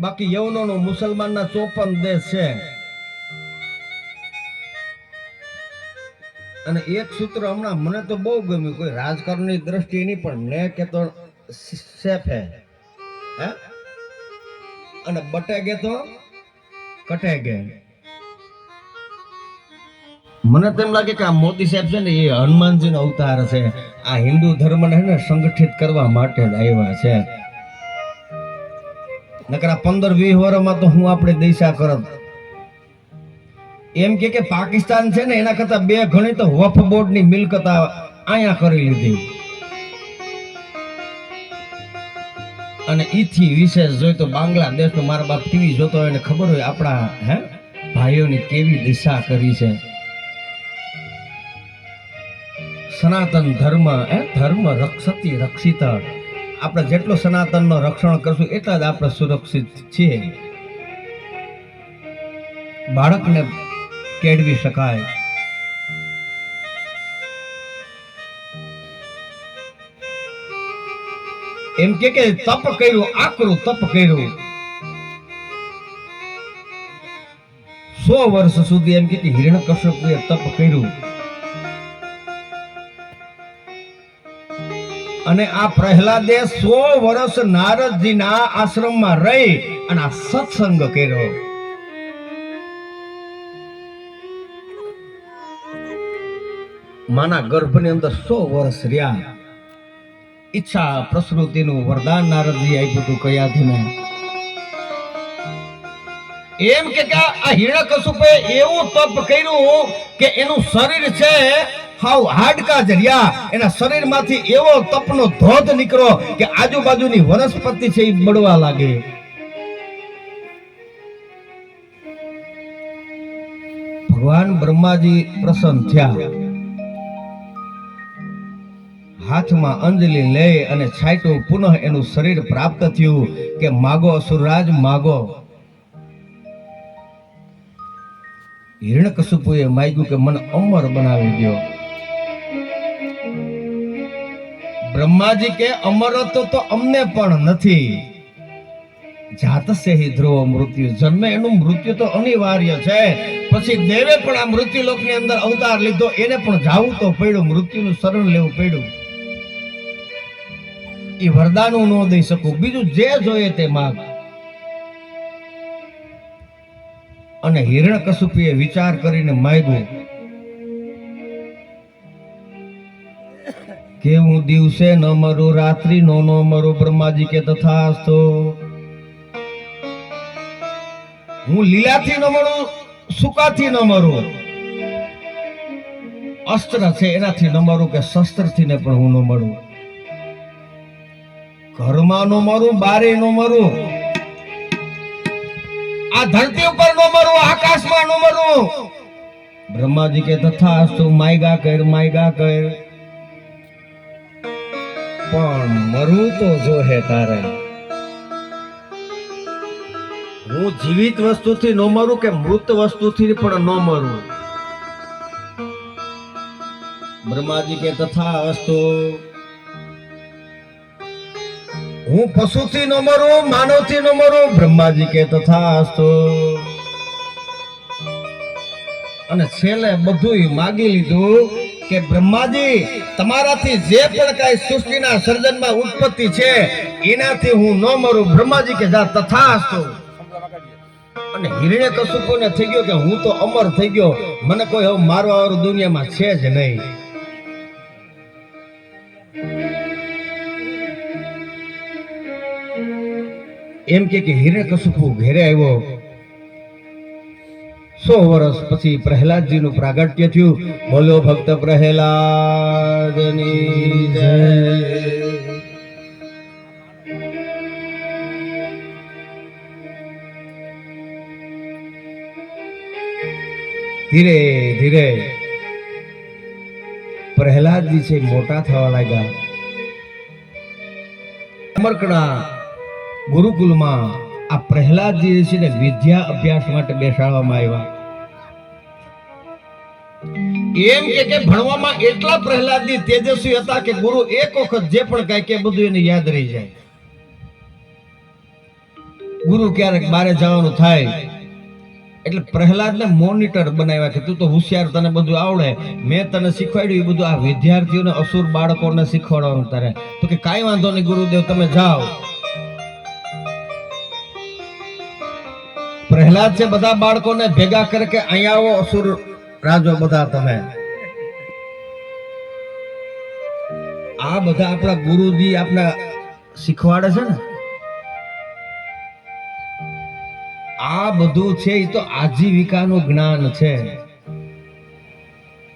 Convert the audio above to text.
બાકી યવનોનો મુસલમાનના ચોપન દેશ છે. અને એક સૂત્ર હમણાં મને તો બહુ ગમ્યું, કોઈ રાજકારણની દ્રષ્ટિએ નહીં, પણ ને કે તો સેફ હે. અને બટેગે તો કટેગે મને તેમ લાગે કે આ મોદી સાહેબ છે ને એ હનુમાનજીનો અવતાર છે. આ હિન્દુ ધર્મને ને સંગઠિત કરવા માટે જ આવ્યા છે. નકર પંદર, વીસ વર્ષમાં તો હું આપણે દિશા કરત. એમ કે પાકિસ્તાન છે ને, એના કરતા બે ઘણી તો વફ બોર્ડની મિલકત અહીંયા કરી લીધી. અને ઈથી વિશેષ જોઈ તો બાંગ્લાદેશનો મારા બાપ ટીવી જોતો હોય એને ખબર હોય આપણા, હે, ભાઈઓની કેવી દિશા કરી છે. સનાતન ધર્મ એ ધર્મ રક્ષતી, રક્ષિત. આપણે જેટલું સનાતનનો રક્ષણ કરશું, એટલા જ આપણે સુરક્ષિત છીએ. બાળકને કેળવી શકાય. એમ કે કે તપ કર્યું, આકરું તપ કર્યું. સો વર્ષ સુધી એમ કે હિરણ કશ્યપુએ તપ કર્યું. અને આ પ્રહલાદે સો વર્ષ નારદજીના આશ્રમમાં રહી અને આ સત્સંગ કર્યો. માના ગર્ભની અંદર સો વર્ષ રહ્યા. ઈચ્છા પ્રસૃતિનું વરદાન નારદજી આપ્યું હતું કયાધીને. એમ કે આ હિરણ્યકશુપે એવું તપ કર્યું કે એનું શરીર છે હાવ હાડકા જર્યા એના શરીરમાંથી એવો તપનો ધોધ નીકળ્યો કે આજુબાજુની વનસ્પતિ છે એ બળવા લાગે. ભગવાન બ્રહ્માજી પ્રસન્ન થયા. હાથમાં અંજલિ લઈ અને છાંટ્યું. પુનઃ એનું શરીર પ્રાપ્ત થયું કે માગો અસુરરાજ, માગો. હિરણકશુપુએ માગ્યું કે મને અમર બનાવી દો બ્રહ્માજી કે, અમરત્વ તો અમને પણ નથી. જાતસે હિ ધ્રુવ મૃત્યુ. જન્મે એનું મૃત્યુ તો અનિવાર્ય છે. પછી દેવે પણ આ મૃત્યુ લોકની અંદર અવતાર લીધો. એને પણ જાવું તો પડ્યું. મૃત્યુનું શરણ લેવું પડ્યું. એ વરદાનું ન દઈ શકું. બીજું જે જોઈએ તે માગ. અને હિરણ્યકશુપુએ વિચાર કરીને માગ્યું કે હું દિવસે ન મરું રાત્રિ નો ન મરું, બ્રહ્માજી કે તથાસ્તો. હું લીલાથી ન મરું, સુકાથી ન મરું. અસ્ત્ર છે એનાથી ન મરું કે શસ્ત્રથી ને પણ હું ન મરું. ઘરમાં નો મરું, બારે નો મરું. આ ધરતી ઉપર નો મરું, આકાશમાં નો મરું. બ્રહ્માજી કે તથાસ્તુ, માયગા કર માયગા કર. પણ મરવું તો જો હે તારે. હું જીવિત વસ્તુથી નો મરું કે મૃત વસ્તુથી પણ ન મરું? બ્રહ્માજી કે તથા અસ્તુ હું પશુથી ન મરું, માનવથી ન મરું? બ્રહ્માજી કે તથા અસ્તુ અને છેલ્લે બધું માગી લીધું કે બ્રહ્માજી, તમારાથી જે પણ કાંઈ સૃષ્ટિના સર્જનમાં ઉત્પત્તિ છે, એનાથી હું ન મરું. બ્રહ્માજી કે જા, તથાસ્તુ. અને હિરણ્ય કશુપોને થઈ ગયો કે હું તો અમર થઈ ગયો. મને કોઈ હવે મારવા વાળું દુનિયામાં છે જ નહીં. એમ કે હિરણ્ય કશુપુ ઘેરે આવ્યો. સો વર્ષ પછી પ્રહલાદજી નું પ્રાગટ્ય થયું. બોલો ભક્ત પ્રહલાદની ધીરે ધીરે. પ્રહલાદજી છે મોટા થવા લાગ્યા. અમરકડા ગુરુકુલમાં આ પ્રહલાદજી છે ને વિદ્યા અભ્યાસ માટે બેસાડવામાં આવ્યા. એમ કે કે ભણવામાં એટલા પ્રહલાદજી તેજસ્વી હતા કે ગુરુ એક વખત જે પણ કાંઈ કે બધું એને યાદ રહી જાય. ગુરુ ક્યારેક બારે જવાનું થાય, એટલે પ્રહલાદને મોનિટર બનાવ્યા કે તું તો હોશિયાર તને બધું આવડે. મેં તને શીખવાડ્યું એ બધું. આ વિદ્યાર્થીઓને, અસુર બાળકોને શીખવાડવાનું તારે. તો કે કાંઈ વાંધો નહીં ગુરુદેવ, તમે જાઓ. પ્રહલાદ છે, બધા બાળકોને ભેગા કરે કે અહીંયા આવો અસુર રાજો બધા તમે. આ બધા આપણા ગુરુજી આપણા શીખવાડે છે ને? આ બધું છે એ તો આજીવિકાનું જ્ઞાન છે.